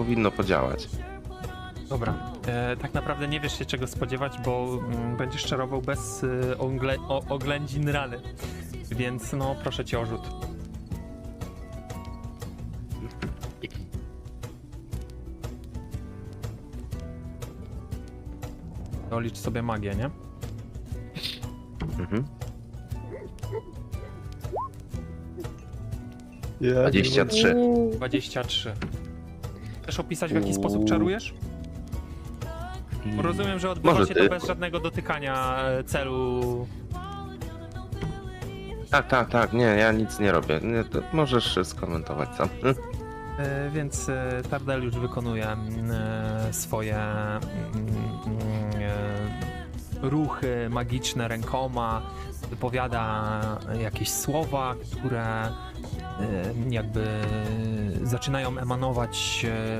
powinno podziałać. Dobra. E, tak naprawdę nie wiesz się czego spodziewać, bo mm, będziesz czarował bez y, ogle, o, oględzin rany. Więc no, proszę cię o rzut. Dolicz sobie magię, nie? Mhm. Ja 23. 23. Chcesz opisać w jaki sposób czarujesz? Rozumiem, że odbywa Może się ty. to bez żadnego dotykania e, celu. Tak, tak, tak, nie, ja nic nie robię. Nie, to możesz skomentować sam. Hm? E, Więc e, Tardeliusz wykonuje mm, e, swoje mm, mm, e, ruchy magiczne rękoma, wypowiada jakieś słowa, które e, jakby zaczynają emanować e,